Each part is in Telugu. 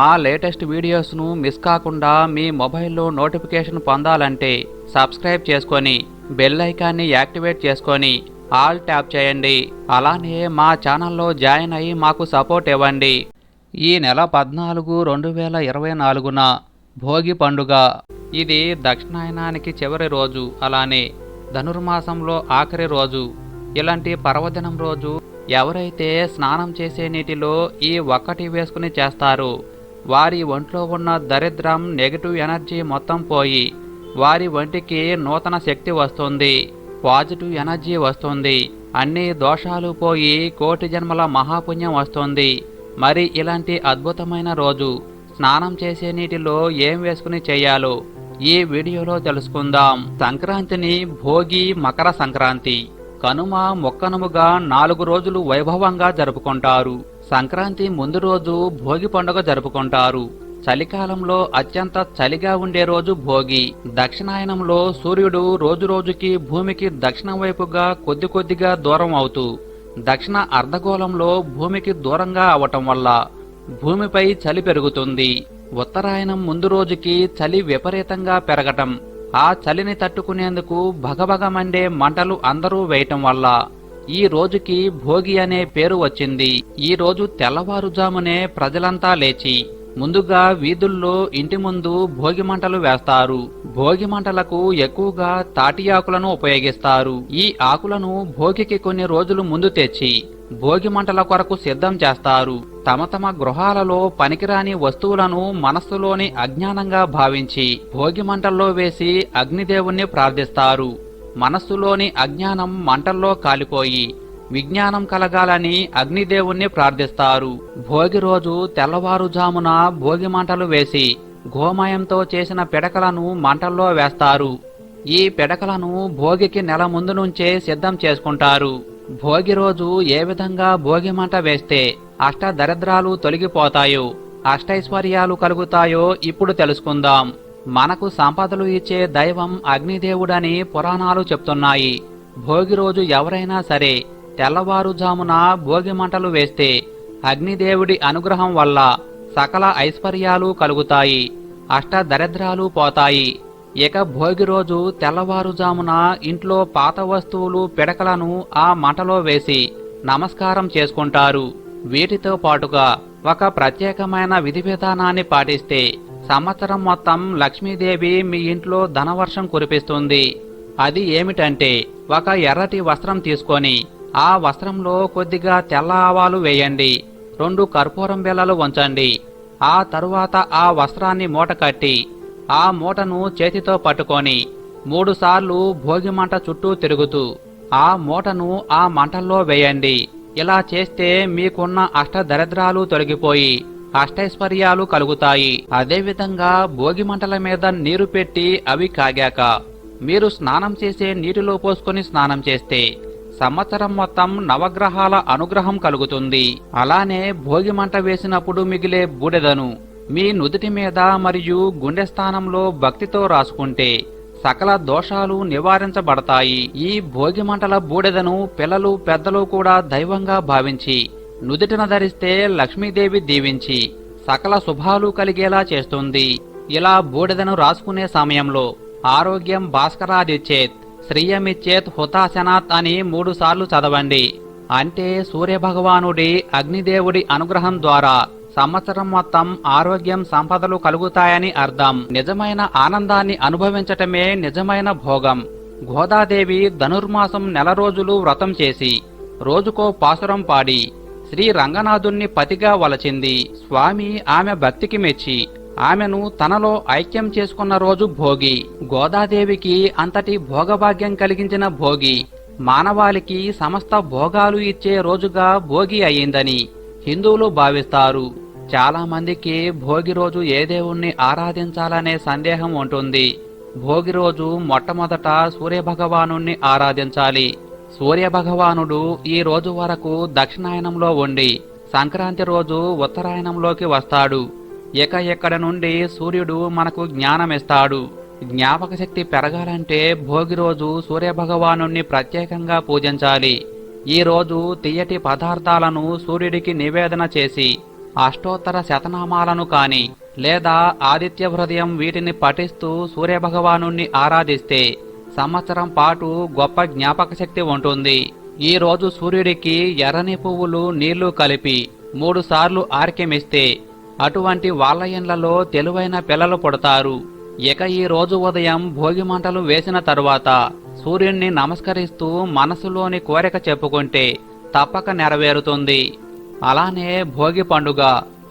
మా లేటెస్ట్ వీడియోస్ను మిస్ కాకుండా మీ మొబైల్లో నోటిఫికేషన్ పొందాలంటే సబ్స్క్రైబ్ చేసుకొని బెల్ ఐకాన్ని యాక్టివేట్ చేసుకొని ఆల్ ట్యాప్ చేయండి. అలానే మా ఛానల్లో జాయిన్ అయ్యి మాకు సపోర్ట్ ఇవ్వండి. ఈ నెల పద్నాలుగు రెండు వేల ఇరవై నాలుగున భోగి పండుగ. ఇది దక్షిణాయనానికి చివరి రోజు అలానే ధనుర్మాసంలో ఆఖరి రోజు. ఇలాంటి పర్వదినం రోజు ఎవరైతే స్నానం చేసే నీటిలో ఈ ఒక్కటి వేసుకుని చేస్తారు వారి ఒంట్లో ఉన్న దరిద్రం నెగటివ్ ఎనర్జీ మొత్తం పోయి వారి ఒంటికి నూతన శక్తి వస్తుంది పాజిటివ్ ఎనర్జీ వస్తుంది అన్ని దోషాలు పోయి కోటి జన్మల మహాపుణ్యం వస్తుంది. మరి ఇలాంటి అద్భుతమైన రోజు స్నానం చేసే నీటిలో ఏం వేసుకుని చేయాలో ఈ వీడియోలో తెలుసుకుందాం. సంక్రాంతిని భోగి మకర సంక్రాంతి కనుమ మొక్కనుముగా నాలుగు రోజులు వైభవంగా జరుపుకుంటారు. సంక్రాంతి ముందు రోజు భోగి పండుగ జరుపుకుంటారు. చలికాలంలో అత్యంత చలిగా ఉండే రోజు భోగి. దక్షిణాయనంలో సూర్యుడు రోజు రోజుకి భూమికి దక్షిణం వైపుగా కొద్ది కొద్దిగా దూరం అవుతూ దక్షిణ అర్ధగోళంలో భూమికి దూరంగా అవటం వల్ల భూమిపై చలి పెరుగుతుంది. ఉత్తరాయణం ముందు రోజుకి చలి విపరీతంగా పెరగటం ఆ చలిని తట్టుకునేందుకు భగభగమండే మంటలు అందరూ వేయటం వల్ల ఈ రోజుకి భోగి అనే పేరు వచ్చింది. ఈ రోజు తెల్లవారుజామునే ప్రజలంతా లేచి ముందుగా వీధుల్లో ఇంటి ముందు భోగి మంటలు వేస్తారు. భోగి మంటలకు ఎక్కువగా తాటి ఆకులను ఉపయోగిస్తారు. ఈ ఆకులను భోగికి కొన్ని రోజులు ముందు తెచ్చి భోగి మంటల కొరకు సిద్ధం చేస్తారు. తమ తమ గృహాలలో పనికిరాని వస్తువులను మనస్సులోని అజ్ఞానంగా భావించి భోగి మంటల్లో వేసి అగ్నిదేవుణ్ణి ప్రార్థిస్తారు. మనస్సులోని అజ్ఞానం మంటల్లో కాలిపోయి విజ్ఞానం కలగాలని అగ్నిదేవుణ్ణి ప్రార్థిస్తారు. భోగి రోజు తెల్లవారుజామున భోగి మంటలు వేసి గోమయంతో చేసిన పిడకలను మంటల్లో వేస్తారు. ఈ పిడకలను భోగికి నెల ముందు నుంచే సిద్ధం చేసుకుంటారు. భోగి రోజు ఏ విధంగా భోగి మంట వేస్తే అష్ట దరిద్రాలు తొలగిపోతాయో అష్టైశ్వర్యాలు కలుగుతాయో ఇప్పుడు తెలుసుకుందాం. మనకు సంపదలు ఇచ్చే దైవం అగ్నిదేవుడని పురాణాలు చెప్తున్నాయి. భోగి రోజు ఎవరైనా సరే తెల్లవారుజామున భోగి మంటలు వేస్తే అగ్నిదేవుడి అనుగ్రహం వల్ల సకల ఐశ్వర్యాలు కలుగుతాయి అష్ట దరిద్రాలు పోతాయి. ఇక భోగి రోజు తెల్లవారుజామున ఇంట్లో పాత వస్తువులు పిడకలను ఆ మంటలో వేసి నమస్కారం చేసుకుంటారు. వీటితో పాటుగా ఒక ప్రత్యేకమైన విధి విధానాన్ని పాటిస్తే సంవత్సరం మొత్తం లక్ష్మీదేవి మీ ఇంట్లో ధనవర్షం కురిపిస్తుంది. అది ఏమిటంటే ఒక ఎర్రటి వస్త్రం తీసుకొని ఆ వస్త్రంలో కొద్దిగా తెల్ల ఆవాలు వేయండి. రెండు కర్పూరం బిళ్ళలు ఉంచండి. ఆ తరువాత ఆ వస్త్రాన్ని మూట కట్టి ఆ మూటను చేతితో పట్టుకొని మూడుసార్లు భోగి మంట చుట్టూ తిరుగుతూ ఆ మూటను ఆ మంటల్లో వేయండి. ఇలా చేస్తే మీకున్న అష్ట దరిద్రాలు తొలగిపోయి అష్టైశ్వర్యాలు కలుగుతాయి. అదేవిధంగా భోగి మంటల మీద నీరు పెట్టి అవి కాగాక మీరు స్నానం చేసే నీటిలో పోసుకొని స్నానం చేస్తే సంవత్సరం మొత్తం నవగ్రహాల అనుగ్రహం కలుగుతుంది. అలానే భోగి మంట వేసినప్పుడు మిగిలే బూడెదను మీ నుదుటి మీద మరియు గుండె స్థానంలో భక్తితో రాసుకుంటే సకల దోషాలు నివారించబడతాయి. ఈ భోగి మంటల బూడెదను పిల్లలు పెద్దలు కూడా దైవంగా భావించి నుదుటిన ధరిస్తే లక్ష్మీదేవి దీవించి సకల శుభాలు కలిగేలా చేస్తుంది. ఇలా బూడిదను రాసుకునే సమయంలో ఆరోగ్యం భాస్కరాదిచ్చేత్ శ్రీయమిచ్చేత్ హుతాశనాత్ అని మూడుసార్లు చదవండి. అంటే సూర్యభగవానుడి అగ్నిదేవుడి అనుగ్రహం ద్వారా సంవత్సరం మొత్తం ఆరోగ్యం సంపదలు కలుగుతాయని అర్థం. నిజమైన ఆనందాన్ని అనుభవించటమే నిజమైన భోగం. గోదాదేవి ధనుర్మాసం నెల రోజులు వ్రతం చేసి రోజుకో పాసురం పాడి శ్రీ రంగనాథుణ్ణి పతిగా వలచింది. స్వామి ఆమె భక్తికి మెచ్చి ఆమెను తనలో ఐక్యం చేసుకున్న రోజు భోగి. గోదాదేవికి అంతటి భోగభాగ్యం కలిగించిన భోగి. మానవాళికి సమస్త భోగాలు ఇచ్చే రోజుగా భోగి అయిందని హిందువులు భావిస్తారు. చాలా మందికి భోగి రోజు ఏ దేవుణ్ణి ఆరాధించాలనే సందేహం ఉంటుంది. భోగి రోజు మొట్టమొదట సూర్యభగవాను ఆరాధించాలి. సూర్యభగవానుడు ఈ రోజు వరకు దక్షిణాయనంలో ఉండి సంక్రాంతి రోజు ఉత్తరాయణంలోకి వస్తాడు. ఇక ఇక్కడ నుండి సూర్యుడు మనకు జ్ఞానమిస్తాడు. జ్ఞాపక శక్తి పెరగాలంటే భోగి రోజు సూర్యభగవాను ప్రత్యేకంగా పూజించాలి. ఈ రోజు తీయటి పదార్థాలను సూర్యుడికి నివేదన చేసి అష్టోత్తర శతనామాలను కాని లేదా ఆదిత్య హృదయం వీటిని పఠిస్తూ సూర్యభగవానుణ్ణి ఆరాధిస్తే సంవత్సరం పాటు గొప్ప జ్ఞాపక శక్తి ఉంటుంది. ఈ రోజు సూర్యుడికి ఎర్రని పువ్వులు నీళ్ళు కలిపి మూడు సార్లు ఆర్కెమిస్తే అటువంటి వాళ్ళ ఇండ్లలో తెలివైన పిల్లలు పుడతారు. ఇక ఈ రోజు ఉదయం భోగి మంటలు వేసిన తరువాత సూర్యుణ్ణి నమస్కరిస్తూ మనసులోని కోరిక చెప్పుకుంటే తప్పక నెరవేరుతుంది. అలానే భోగి పండుగ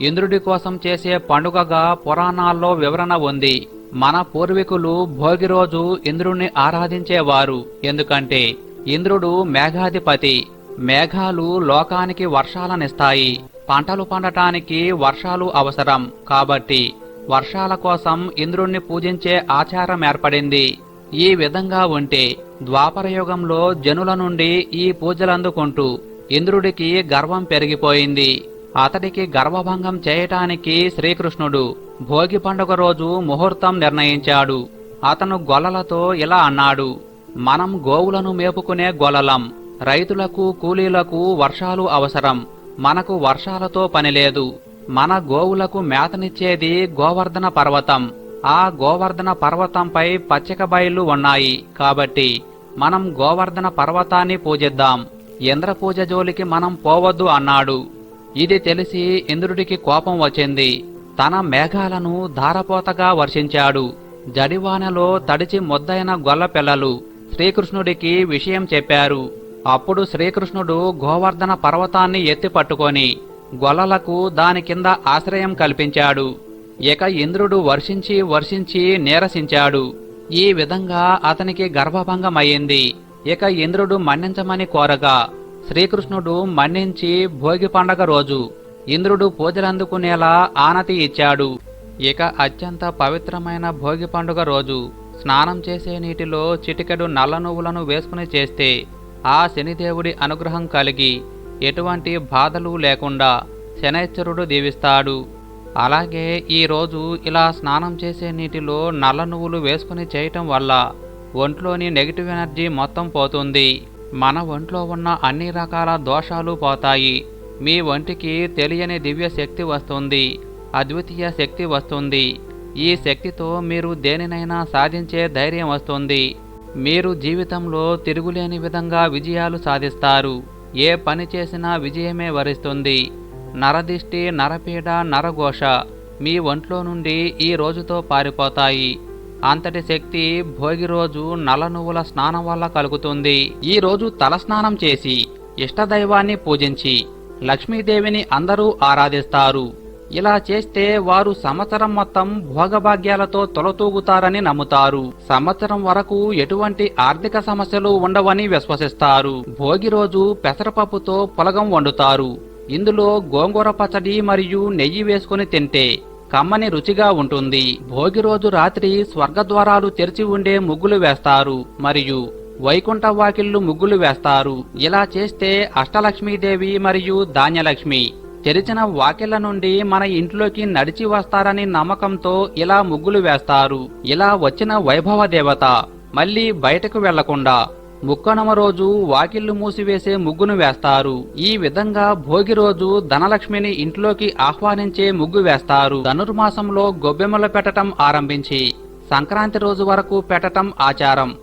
ఇంద్రుడి కోసం చేసే పండుగగా పురాణాల్లో వివరణ ఉంది. మన పూర్వీకులు భోగి రోజు ఇంద్రుణ్ణి ఆరాధించేవారు. ఎందుకంటే ఇంద్రుడు మేఘాధిపతి. మేఘాలు లోకానికి వర్షాలనిస్తాయి. పంటలు పండటానికి వర్షాలు అవసరం. కాబట్టి వర్షాల కోసం ఇంద్రుణ్ణి పూజించే ఆచారం ఏర్పడింది. ఈ విధంగా ఉంటే ద్వాపరయుగంలో జనుల నుండి ఈ పూజలందుకుంటూ ఇంద్రుడికి గర్వం పెరిగిపోయింది. అతడికి గర్వభంగం చేయటానికి శ్రీకృష్ణుడు భోగి పండుగ రోజు ముహూర్తం నిర్ణయించాడు. అతను గొల్లలతో ఇలా అన్నాడు మనం గోవులను మేపుకునే గొల్లలం. రైతులకు కూలీలకు వర్షాలు అవసరం. మనకు వర్షాలతో పనిలేదు మన గోవులకు మేతనిచ్చేది గోవర్ధన పర్వతం. ఆ గోవర్ధన పర్వతంపై పచ్చిక బయళ్ళు ఉన్నాయి కాబట్టి మనం గోవర్ధన పర్వతాన్ని పూజిద్దాం. ఇంద్రపూజ జోలికి మనం పోవద్దు అన్నాడు. ఇది తెలిసి ఇంద్రుడికి కోపం వచ్చింది. తన మేఘాలను ధారపోతగా వర్షించాడు. జడివానలో తడిచి ముద్దైన గొల్ల పిల్లలు శ్రీకృష్ణుడికి విషయం చెప్పారు. అప్పుడు శ్రీకృష్ణుడు గోవర్ధన పర్వతాన్ని ఎత్తి పట్టుకొని గొల్లలకు దాని కింద ఆశ్రయం కల్పించాడు. ఇక ఇంద్రుడు వర్షించి వర్షించి నీరసించాడు. ఈ విధంగా అతనికి గర్భభంగమయ్యింది ఇక ఇంద్రుడు మన్నించమని కోరగా శ్రీకృష్ణుడు మన్నించి భోగి పండగ రోజు ఇంద్రుడు పూజలందుకునేలా ఆనతి ఇచ్చాడు. ఇక అత్యంత పవిత్రమైన భోగి పండుగ రోజు స్నానం చేసే నీటిలో చిటికెడు నల్ల నువ్వులను వేసుకుని చేస్తే ఆ శనిదేవుడి అనుగ్రహం కలిగి ఎటువంటి బాధలు లేకుండా శనైశ్వరుడు దీవిస్తాడు. అలాగే ఈ రోజు ఇలా స్నానం చేసే నీటిలో నల్ల నువ్వులు వేసుకుని చేయటం వల్ల ఒంట్లోని నెగిటివ్ ఎనర్జీ మొత్తం పోతుంది. మన ఒంట్లో ఉన్న అన్ని రకాల దోషాలు పోతాయి. మీ ఒంటికి తెలియని దివ్య శక్తి వస్తుంది. అద్వితీయ శక్తి వస్తుంది. ఈ శక్తితో మీరు దేనినైనా సాధించే ధైర్యం వస్తుంది. మీరు జీవితంలో తిరుగులేని విధంగా విజయాలు సాధిస్తారు. ఏ పని చేసినా విజయమే వరిస్తుంది. నరదిష్టి నరపీడ నరఘోష మీ ఒంట్లో నుండి ఈ రోజుతో పారిపోతాయి. అంతటి శక్తి భోగి రోజు నల్ల నువ్వుల స్నానం వల్ల కలుగుతుంది. ఈ రోజు తలస్నానం చేసి ఇష్టదైవాన్ని పూజించి లక్ష్మీదేవిని అందరూ ఆరాధిస్తారు. ఇలా చేస్తే వారు సంవత్సరం మొత్తం భోగభాగ్యాలతో తొలతూగుతారని నమ్ముతారు. సంవత్సరం వరకు ఎటువంటి ఆర్థిక సమస్యలు ఉండవని విశ్వసిస్తారు. భోగి రోజు పెసరపప్పుతో పొలగం వండుతారు. ఇందులో గోంగూర పచ్చడి మరియు నెయ్యి వేసుకుని తింటే కమ్మని రుచిగా ఉంటుంది. భోగి రోజు రాత్రి స్వర్గద్వారాలు తెరిచి ఉండే ముగ్గులు వేస్తారు. మరియు వైకుంఠ వాకిళ్ళు ముగ్గులు వేస్తారు. ఇలా చేస్తే అష్టలక్ష్మీదేవి మరియు ధాన్యలక్ష్మి తెరిచిన వాకిళ్ళ నుండి మన ఇంట్లోకి నడిచి వస్తారని నమ్మకంతో ఇలా ముగ్గులు వేస్తారు. ఇలా వచ్చిన వైభవ దేవత మళ్ళీ బయటకు వెళ్ళకుండా ముక్కనమ రోజు వాకిళ్ళు మూసివేసే ముగ్గును వేస్తారు. ఈ విధంగా భోగి రోజు ధనలక్ష్మిని ఇంట్లోకి ఆహ్వానించే ముగ్గు వేస్తారు. ధనుర్మాసంలో గొబ్బెమ్మలు పెట్టటం ఆరంభించి సంక్రాంతి రోజు వరకు పెట్టటం ఆచారం.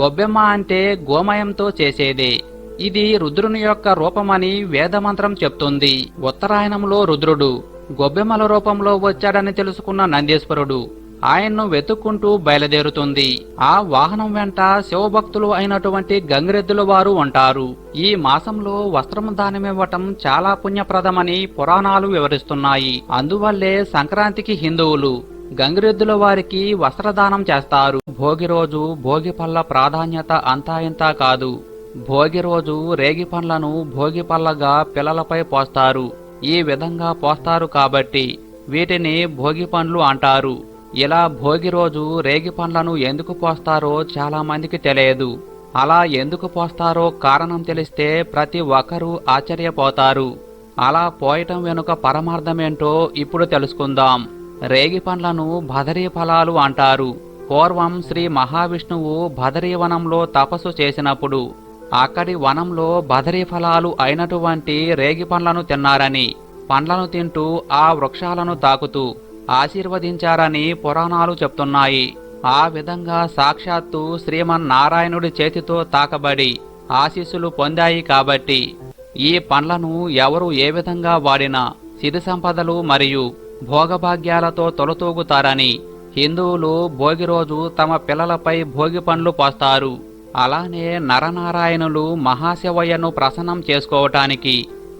గొబ్బెమ్మ అంటే గోమయంతో చేసేదే. ఇది రుద్రుని యొక్క రూపమని వేదమంత్రం చెప్తుంది. ఉత్తరాయణంలో రుద్రుడు గొబ్బెమ్మల రూపంలో వచ్చాడని తెలుసుకున్న నందీశ్వరుడు. ఆయన్ను వెతుక్కుంటూ బయలుదేరుతుంది. ఆ వాహనం వెంట శివభక్తులు అయినటువంటి గంగిరెద్దుల వారు ఉంటారు. ఈ మాసంలో వస్త్రం దానమివ్వటం చాలా పుణ్యప్రదమని పురాణాలు వివరిస్తున్నాయి. అందువల్లే సంక్రాంతికి హిందువులు గంగిరెద్దుల వారికి వస్త్రదానం చేస్తారు. భోగి రోజు భోగి పళ్ళ ప్రాధాన్యత అంతా ఇంతా కాదు. భోగి రోజు రేగి పండ్లను భోగి పళ్ళగా పిల్లలపై పోస్తారు. ఈ విధంగా పోస్తారు కాబట్టి వీటిని భోగి పండ్లు అంటారు. ఇలా భోగి రోజు రేగి పండ్లను ఎందుకు పోస్తారో చాలా మందికి తెలియదు. అలా ఎందుకు పోస్తారో కారణం తెలిస్తే ప్రతి ఒక్కరూ ఆశ్చర్యపోతారు. అలా పోయటం వెనుక పరమార్థమేంటో ఇప్పుడు తెలుసుకుందాం. రేగి పండ్లను భదరీ ఫలాలు అంటారు. పూర్వం శ్రీ మహావిష్ణువు భదరీ వనంలో తపస్సు చేసినప్పుడు అక్కడి వనంలో భదరీ ఫలాలు అయినటువంటి రేగి పండ్లను తిన్నారని. పండ్లను తింటూ ఆ వృక్షాలను తాకుతూ ఆశీర్వదించారని పురాణాలు చెప్తున్నాయి. ఆ విధంగా సాక్షాత్తు శ్రీమన్నారాయణుడి చేతితో తాకబడి ఆశీస్సులు పొందాయి కాబట్టి ఈ పండ్లను ఎవరు ఏ విధంగా వాడినా సిరి సంపదలు మరియు భోగభాగ్యాలతో తొలతూగుతారని హిందువులు భోగి రోజు తమ పిల్లలపై భోగి పండ్లు పోస్తారు. అలానే నరనారాయణులు మహాశివయ్యను ప్రసన్నం చేసుకోవటానికి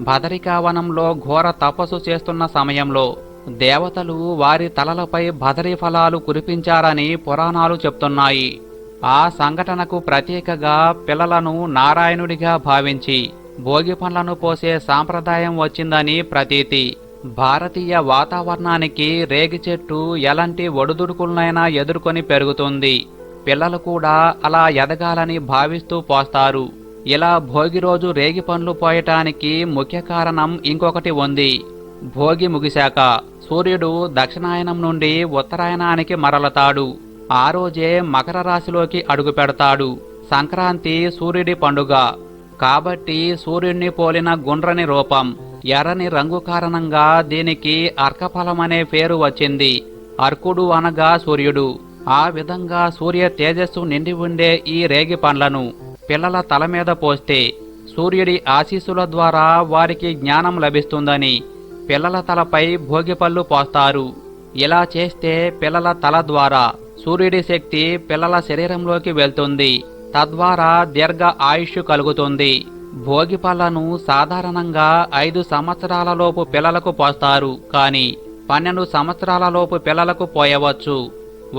భదరికావనంలో ఘోర తపస్సు చేస్తున్న సమయంలో దేవతలు వారి తలలపై బదరీ ఫలాలు కురిపించారని పురాణాలు చెప్తున్నాయి. ఆ సంఘటనకు ప్రత్యేకగా పిల్లలను నారాయణుడిగా భావించి భోగి పండ్లను పోసే సాంప్రదాయం వచ్చిందని ప్రతీతి. భారతీయ వాతావరణానికి రేగి చెట్టు ఎలాంటి ఒడుదుడుకులనైనా ఎదుర్కొని పెరుగుతుంది. పిల్లలు కూడా అలా ఎదగాలని భావిస్తూ పోస్తారు. ఇలా భోగి రోజు రేగి పండ్లు పోయటానికి ముఖ్య కారణం ఇంకొకటి ఉంది. భోగి ముగిశాక సూర్యుడు దక్షిణాయనం నుండి ఉత్తరాయణానికి మరలతాడు. ఆ రోజే మకర రాశిలోకి అడుగుపెడతాడు సంక్రాంతి సూర్యుడి పండుగ. కాబట్టి సూర్యుడిని పోలిన గుండ్రని రూపం ఎర్రని రంగు కారణంగా దీనికి అర్కఫలమనే పేరు వచ్చింది. అర్కుడు అనగా సూర్యుడు. ఆ విధంగా సూర్య తేజస్సు నిండి ఉండే ఈ రేగి పండ్లను పిల్లల తల మీద పోస్తే సూర్యుడి ఆశీస్సుల ద్వారా వారికి జ్ఞానం లభిస్తుందని పిల్లల తలపై భోగిపళ్ళు పోస్తారు. ఇలా చేస్తే పిల్లల తల ద్వారా సూర్యుడి శక్తి పిల్లల శరీరంలోకి వెళ్తుంది. తద్వారా దీర్ఘ ఆయుష్ కలుగుతుంది. భోగి పళ్ళను సాధారణంగా ఐదు సంవత్సరాలలోపు పిల్లలకు పోస్తారు. కానీ పన్నెండు సంవత్సరాలలోపు పిల్లలకు పోయవచ్చు.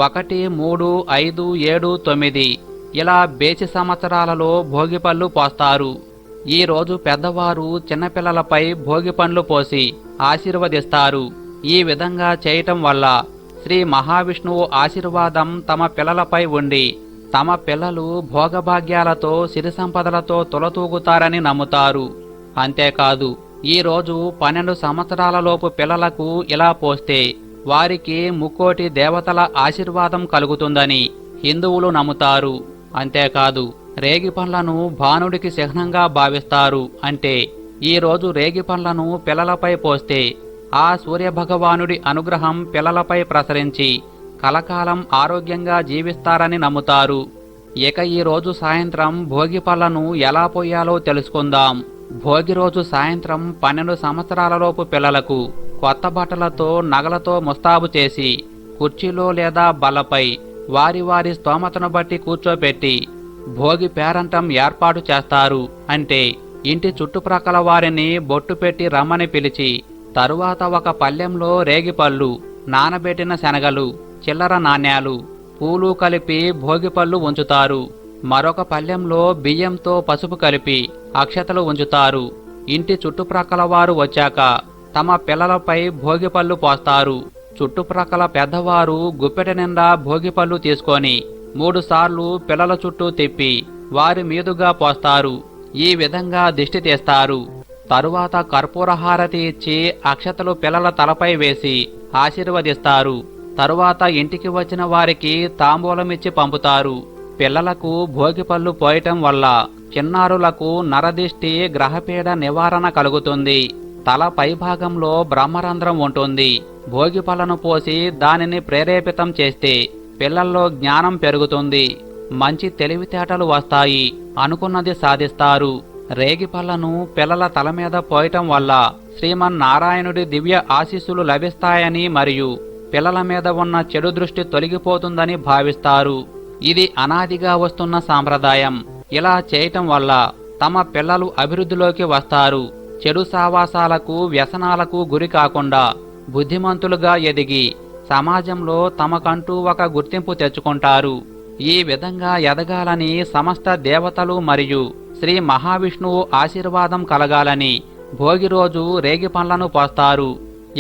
ఒకటి మూడు ఐదు ఏడు తొమ్మిది ఇలా బేసి సంవత్సరాలలో భోగిపళ్ళు పోస్తారు. ఈ రోజు పెద్దవారు చిన్నపిల్లలపై భోగి పండ్లు పోసి ఆశీర్వదిస్తారు. ఈ విధంగా చేయటం వల్ల శ్రీ మహావిష్ణువు ఆశీర్వాదం తమ పిల్లలపై ఉండి తమ పిల్లలు భోగభాగ్యాలతో సిరి సంపదలతో తులతూగుతారని నమ్ముతారు. అంతేకాదు ఈ రోజు పన్నెండు సంవత్సరాలలోపు పిల్లలకు ఇలా పోస్తే వారికి ముక్కోటి దేవతల ఆశీర్వాదం కలుగుతుందని హిందువులు నమ్ముతారు. అంతేకాదు రేగి పండ్లను భానుడికి చిహ్నంగా భావిస్తారు అంటే ఈరోజు రేగి పండ్లను పిల్లలపై పోస్తే ఆ సూర్యభగవానుడి అనుగ్రహం పిల్లలపై ప్రసరించి కలకాలం ఆరోగ్యంగా జీవిస్తారని నమ్ముతారు. ఇక ఈరోజు సాయంత్రం భోగి పళ్ళను ఎలా పోయాలో తెలుసుకుందాం. భోగి రోజు సాయంత్రం పన్నెండు సంవత్సరాలలోపు పిల్లలకు కొత్త బట్టలతో నగలతో ముస్తాబు చేసి కుర్చీలో లేదా బల్లపై వారి వారి స్తోమతను బట్టి కూర్చోబెట్టి భోగి పేరంటం ఏర్పాటు చేస్తారు అంటే ఇంటి చుట్టుప్రక్కల వారిని బొట్టు పెట్టి రమ్మని పిలిచి తరువాత ఒక పల్లెంలో రేగిపళ్ళు నానబెట్టిన శనగలు చిల్లర నాణ్యాలు పూలు కలిపి భోగిపళ్ళు ఉంచుతారు. మరొక పల్లెంలో బియ్యంతో పసుపు కలిపి అక్షతలు ఉంచుతారు. ఇంటి చుట్టుప్రక్కల వారు వచ్చాక తమ పిల్లలపై భోగిపళ్ళు పోస్తారు. చుట్టుప్రక్కల పెద్దవారు గుప్పెట నిండా భోగిపళ్ళు తీసుకొని మూడుసార్లు పిల్లల చుట్టూ తిప్పి వారి మీదుగా పోస్తారు. ఈ విధంగా దిష్టి తీస్తారు. తరువాత కర్పూర హారతి ఇచ్చి అక్షతలు పిల్లల తలపై వేసి ఆశీర్వదిస్తారు. తరువాత ఇంటికి వచ్చిన వారికి తాంబూలమిచ్చి పంపుతారు. పిల్లలకు భోగిపళ్ళు పోయటం వల్ల చిన్నారులకు నరదిష్టి గ్రహపీడ నివారణ కలుగుతుంది. తల పైభాగంలో బ్రహ్మరంధ్రం ఉంటుంది. భోగిపళ్ళను పోసి దానిని ప్రేరేపితం చేస్తే పిల్లల్లో జ్ఞానం పెరుగుతుంది. మంచి తెలివితేటలు వస్తాయి అనుకున్నది సాధిస్తారు. రేగిపళ్ళను పిల్లల తల మీద పోయటం వల్ల శ్రీమన్నారాయణుడి దివ్య ఆశీస్సులు లభిస్తాయని మరియు పిల్లల మీద ఉన్న చెడు దృష్టి తొలగిపోతుందని భావిస్తారు. ఇది అనాదిగా వస్తున్న సాంప్రదాయం. ఇలా చేయటం వల్ల తమ పిల్లలు అభివృద్ధిలోకి వస్తారు. చెడు సావాసాలకు వ్యసనాలకు గురి కాకుండా బుద్ధిమంతులుగా ఎదిగి సమాజంలో తమకంటూ ఒక గుర్తింపు తెచ్చుకుంటారు. ఈ విధంగా ఎదగాలని సమస్త దేవతలు మరియు శ్రీ మహావిష్ణువు ఆశీర్వాదం కలగాలని భోగి రోజు రేగి పండ్లను పోస్తారు.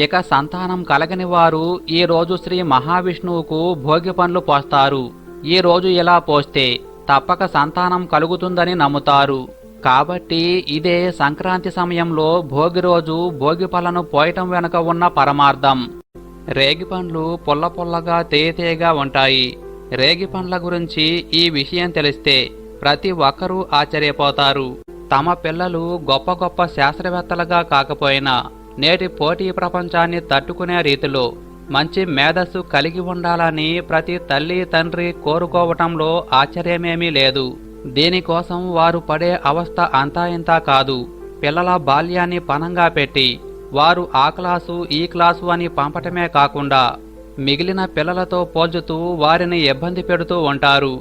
ఇక సంతానం కలగని వారు ఈ రోజు శ్రీ మహావిష్ణువుకు భోగి పండ్లు పోస్తారు. ఈ రోజు ఇలా పోస్తే తప్పక సంతానం కలుగుతుందని నమ్ముతారు. కాబట్టి ఇదే సంక్రాంతి సమయంలో భోగి రోజు భోగి పళ్ళను పోయటం వెనుక ఉన్న పరమార్థం. రేగి పండ్లు పుల్ల పుల్లగా తేయతేయగా ఉంటాయి. రేగి పండ్ల గురించి ఈ విషయం తెలిస్తే ప్రతి ఒక్కరూ ఆశ్చర్యపోతారు. తమ పిల్లలు గొప్ప గొప్ప శాస్త్రవేత్తలుగా కాకపోయినా నేటి పోటీ ప్రపంచాన్ని తట్టుకునే రీతిలో మంచి మేధస్సు కలిగి ఉండాలని ప్రతి తల్లి తండ్రి కోరుకోవటంలో ఆశ్చర్యమేమీ లేదు. దీనికోసం వారు పడే అవస్థ అంతా ఇంతా కాదు. పిల్లల బాల్యాన్ని పనంగా పెట్టి వారు ఆ క్లాసు ఈ క్లాసు అని పంపటమే కాకుండా మిగిలిన పిల్లలతో పోల్చుతూ వారిని ఇబ్బంది పెడుతూ ఉంటారు.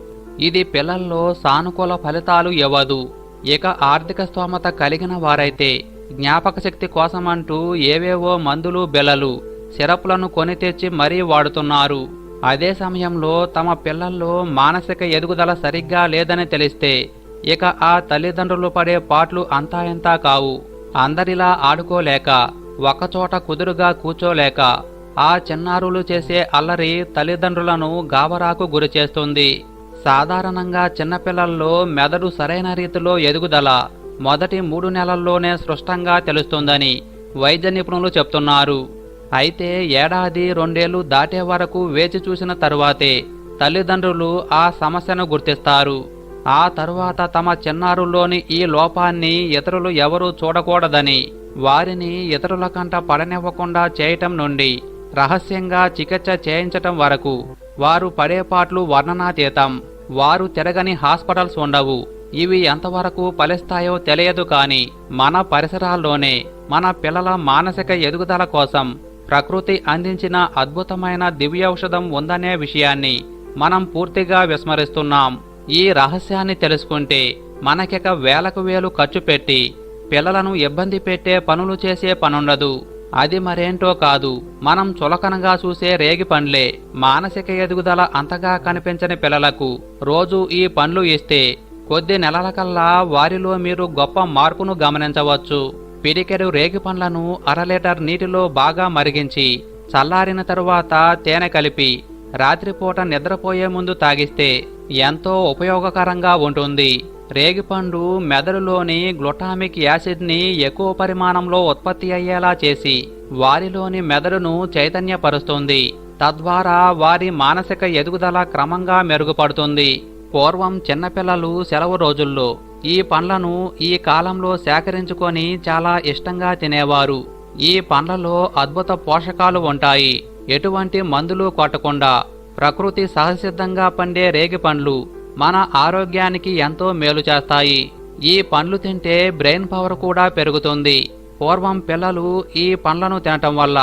ఇది పిల్లల్లో సానుకూల ఫలితాలు ఇవ్వదు. ఇక ఆర్థిక స్తోమత కలిగిన వారైతే జ్ఞాపక శక్తి కోసమంటూ ఏవేవో మందులు బెల్లలు సిరప్లను కొని తెచ్చి మరీ వాడుతున్నారు. అదే సమయంలో తమ పిల్లల్లో మానసిక ఎదుగుదల సరిగ్గా లేదని తెలిస్తే ఇక ఆ తల్లిదండ్రులు పడే పాట్లు అంతా ఇంతా కావు. అందరిలా ఆడుకోలేక ఒకచోట కుదురుగా కూర్చోలేక ఆ చిన్నారులు చేసే అల్లరి తల్లిదండ్రులను గాబరాకు గురిచేస్తుంది సాధారణంగా చిన్నపిల్లల్లో మెదడు సరైన రీతిలో ఎదుగుదల మొదటి మూడు నెలల్లోనే స్పష్టంగా తెలుస్తుందని వైద్య నిపుణులు చెప్తున్నారు. అయితే ఏడాది రెండేళ్ళు దాటే వరకు వేచి చూసిన తరువాతే తల్లిదండ్రులు ఆ సమస్యను గుర్తిస్తారు. ఆ తరువాత తమ చిన్నారుల్లోని ఈ లోపాన్ని ఇతరులు ఎవరూ చూడకూడదని వారిని ఇతరుల కంట పడనివ్వకుండా చేయటం నుండి రహస్యంగా చికిత్స చేయించటం వరకు వారు పడేపాట్లు వర్ణనాతీతం. వారు తిరగని హాస్పిటల్స్ ఉండవు. ఇవి ఎంతవరకు ఫలిస్తాయో తెలియదు కాని మన పరిసరాల్లోనే మన పిల్లల మానసిక ఎదుగుదల కోసం ప్రకృతి అందించిన అద్భుతమైన దివ్యౌషధం ఉందనే విషయాన్ని మనం పూర్తిగా విస్మరిస్తున్నాం. ఈ రహస్యాన్ని తెలుసుకుంటే మనకిక వేలకు వేలు ఖర్చు పెట్టి పిల్లలను ఇబ్బంది పెట్టే పనులు చేసే పనుండదు. అది మరేంటో కాదు. మనం చులకనగా చూసే రేగి పండ్లే మానసిక ఎదుగుదల అంతగా కనిపించని పిల్లలకు రోజు ఈ పండ్లు ఇస్తే కొద్ది నెలలకల్లా వారిలో మీరు గొప్ప మార్పును గమనించవచ్చు. పిడికెడు రేగి పండ్లను అర లీటర్ నీటిలో బాగా మరిగించి చల్లారిన తరువాత తేనె కలిపి రాత్రిపూట నిద్రపోయే ముందు తాగిస్తే ఎంతో ఉపయోగకరంగా ఉంటుంది. రేగిపండు మెదడులోని గ్లుటామిక్ యాసిడ్ని ఎక్కువ పరిమాణంలో ఉత్పత్తి అయ్యేలా చేసి వారిలోని మెదడును చైతన్యపరుస్తుంది. తద్వారా వారి మానసిక ఎదుగుదల క్రమంగా మెరుగుపడుతుంది. పూర్వం చిన్నపిల్లలు సెలవు రోజుల్లో ఈ పండ్లను ఈ కాలంలో సేకరించుకొని చాలా ఇష్టంగా తినేవారు. ఈ పండ్లలో అద్భుత పోషకాలు ఉంటాయి. ఎటువంటి మందులు కొట్టకుండా ప్రకృతి సహసిద్ధంగా పండే రేగి పండ్లు మన ఆరోగ్యానికి ఎంతో మేలు చేస్తాయి. ఈ పండ్లు తింటే బ్రెయిన్ పవర్ కూడా పెరుగుతుంది. పూర్వం పిల్లలు ఈ పండ్లను తినటం వల్ల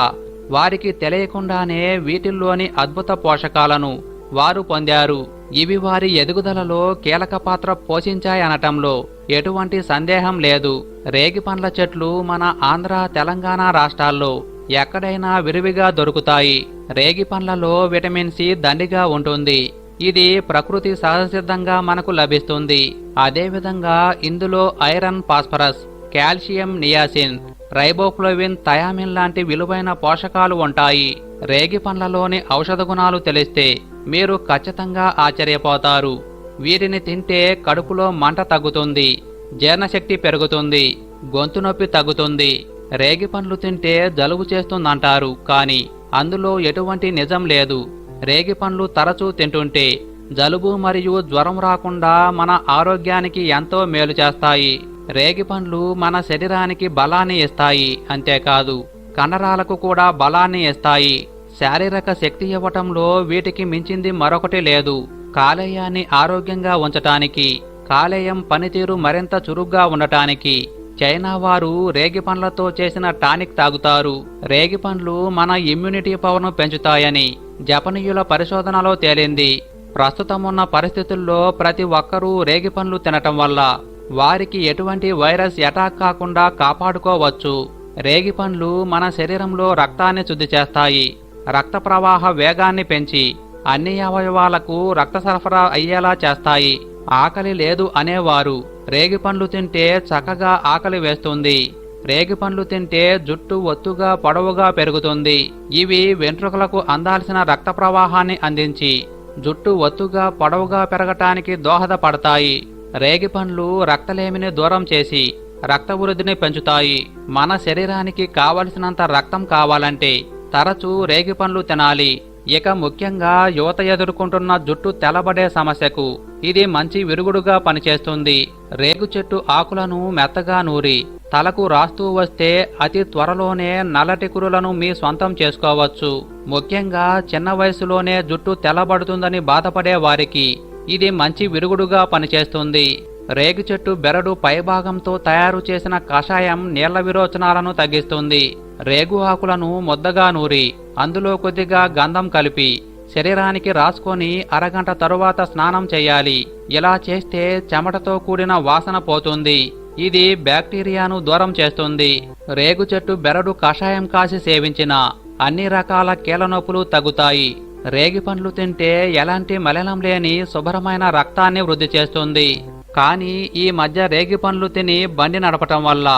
వారికి తెలియకుండానే వీటిల్లోని అద్భుత పోషకాలను వారు పొందారు. ఇవి వారి ఎదుగుదలలో కీలక పాత్ర పోషించాయనటంలో ఎటువంటి సందేహం లేదు. రేగి పండ్ల చెట్లు మన ఆంధ్ర తెలంగాణ రాష్ట్రాల్లో ఎక్కడైనా విరివిగా దొరుకుతాయి. రేగి పండ్లలో విటమిన్ సి దండిగా ఉంటుంది. ఇది ప్రకృతి సహజసిద్ధంగా మనకు లభిస్తుంది. అదేవిధంగా ఇందులో iron phosphorus calcium niacin riboflavin thiamine లాంటి విలువైన పోషకాలు ఉంటాయి. రేగి పండ్లలోని ఔషధ గుణాలు తెలిస్తే మీరు ఖచ్చితంగా ఆశ్చర్యపోతారు. వీటిని తింటే కడుపులో మంట తగ్గుతుంది జీర్ణశక్తి పెరుగుతుంది గొంతు నొప్పి తగ్గుతుంది. రేగి పండ్లు తింటే జలుబు చేస్తుందంటారు కానీ అందులో ఎటువంటి నిజం లేదు. రేగి పండ్లు తరచూ తింటుంటే జలుబు మరియు జ్వరం రాకుండా మన ఆరోగ్యానికి ఎంతో మేలు చేస్తాయి. రేగి పండ్లు మన శరీరానికి బలాన్ని ఇస్తాయి అంతేకాదు కండరాలకు కూడా బలాన్ని ఇస్తాయి. శారీరక శక్తి ఇవ్వటంలో వీటికి మించింది మరొకటి లేదు. కాలేయాన్ని ఆరోగ్యంగా ఉంచటానికి కాలేయం పనితీరు మరింత చురుగ్గా ఉండటానికి చైనా వారు రేగి పండ్లతో చేసిన టానిక్ తాగుతారు. రేగి పండ్లు మన ఇమ్యూనిటీ పవర్ను పెంచుతాయని జపనీయుల పరిశోధనలో తేలింది. ప్రస్తుతం ఉన్న పరిస్థితుల్లో ప్రతి ఒక్కరూ రేగి పండ్లు తినటం వల్ల వారికి ఎటువంటి వైరస్ అటాక్ కాకుండా కాపాడుకోవచ్చు. రేగి పండ్లు మన శరీరంలో రక్తాన్ని శుద్ధి చేస్తాయి. రక్త ప్రవాహ వేగాన్ని పెంచి అన్ని అవయవాలకు రక్త సరఫరా అయ్యేలా చేస్తాయి. ఆకలి లేదు అనేవారు. రేగి పండ్లు తింటే చక్కగా ఆకలి వేస్తుంది. రేగి పండ్లు తింటే జుట్టు ఒత్తుగా పొడవుగా పెరుగుతుంది. ఇవి వెంట్రుకలకు అందాల్సిన రక్త ప్రవాహాన్ని అందించి జుట్టు ఒత్తుగా పొడవుగా పెరగటానికి దోహదపడతాయి. రేగి పండ్లు రక్తలేమిని దూరం చేసి రక్త వృద్ధిని పెంచుతాయి. మన శరీరానికి కావలసినంత రక్తం కావాలంటే తరచూ రేగి పండ్లు తినాలి. ఇక ముఖ్యంగా యువత ఎదుర్కొంటున్న జుట్టు తెల్లబడే సమస్యకు ఇది మంచి విరుగుడుగా పనిచేస్తుంది. రేగు చెట్టు ఆకులను మెత్తగా నూరి తలకు రాస్తూ వస్తే అతి త్వరలోనే నల్లటి కురులను మీ సొంతం చేసుకోవచ్చు. ముఖ్యంగా చిన్న వయసులోనే జుట్టు తెల్లబడుతుందని బాధపడే వారికి ఇది మంచి విరుగుడుగా పనిచేస్తుంది. రేగు చెట్టు బెరడు పైభాగంతో తయారు చేసిన కషాయం నీళ్ళ విరోచనాలను తగ్గిస్తుంది. రేగు ఆకులను ముద్దగా నూరి అందులో కొద్దిగా గంధం కలిపి శరీరానికి రాసుకొని అరగంట తరువాత స్నానం చేయాలి. ఇలా చేస్తే చెమటతో కూడిన వాసన పోతుంది. ఇది బ్యాక్టీరియాను దూరం చేస్తుంది. రేగు చెట్టు బెరడు కషాయం కాసి సేవించిన అన్ని రకాల కీలనొప్పులు తగ్గుతాయి. రేగి పండ్లు తింటే ఎలాంటి మలినం లేని శుభ్రమైన రక్తాన్ని వృద్ధి చేస్తుంది. కానీ ఈ మధ్య రేగి పండ్లు తిని బండి నడపటం వల్ల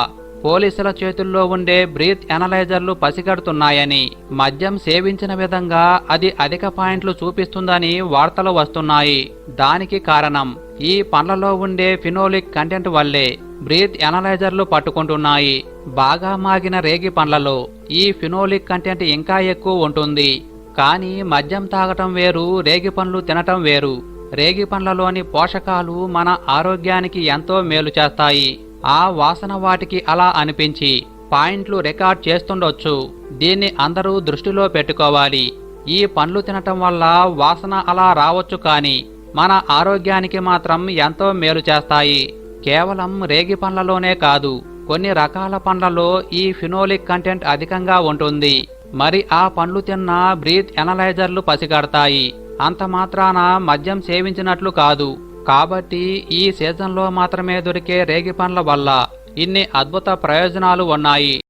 పోలీసుల చేతుల్లో ఉండే బ్రీత్ ఎనలైజర్లు పసిగడుతున్నాయని మద్యం సేవించిన విధంగా అది అధిక పాయింట్లు చూపిస్తుందని వార్తలు వస్తున్నాయి. దానికి కారణం ఈ పండ్లలో ఉండే ఫినోలిక్ కంటెంట్ వల్లే బ్రీత్ ఎనలైజర్లు పట్టుకుంటున్నాయి. బాగా మాగిన రేగి పండ్లలో ఈ ఫినోలిక్ కంటెంట్ ఇంకా ఎక్కువ ఉంటుంది. కానీ మద్యం తాగటం వేరు రేగి పండ్లు తినటం వేరు. రేగి పండ్లలోని పోషకాలు మన ఆరోగ్యానికి ఎంతో మేలు చేస్తాయి. ఆ వాసన వాటికి అలా అనిపించి పాయింట్లు రికార్డ్ చేస్తుండొచ్చు. దీన్ని అందరూ దృష్టిలో పెట్టుకోవాలి. ఈ పండ్లు తినటం వల్ల వాసన అలా రావచ్చు కానీ మన ఆరోగ్యానికి మాత్రం ఎంతో మేలు చేస్తాయి. కేవలం రేగి పండ్లలోనే కాదు కొన్ని రకాల పండ్లలో ఈ ఫినోలిక్ కంటెంట్ అధికంగా ఉంటుంది. మరి ఆ పండ్లు తిన్న బ్రీత్ ఎనలైజర్లు పసిగడతాయి. అంత మాత్రాన మద్యం సేవించినట్లు కాదు. కాబట్టి ఈ సీజన్లో మాత్రమే దొరికే రేగి పండ్ల వల్ల ఇన్ని అద్భుత ప్రయోజనాలు ఉన్నాయి.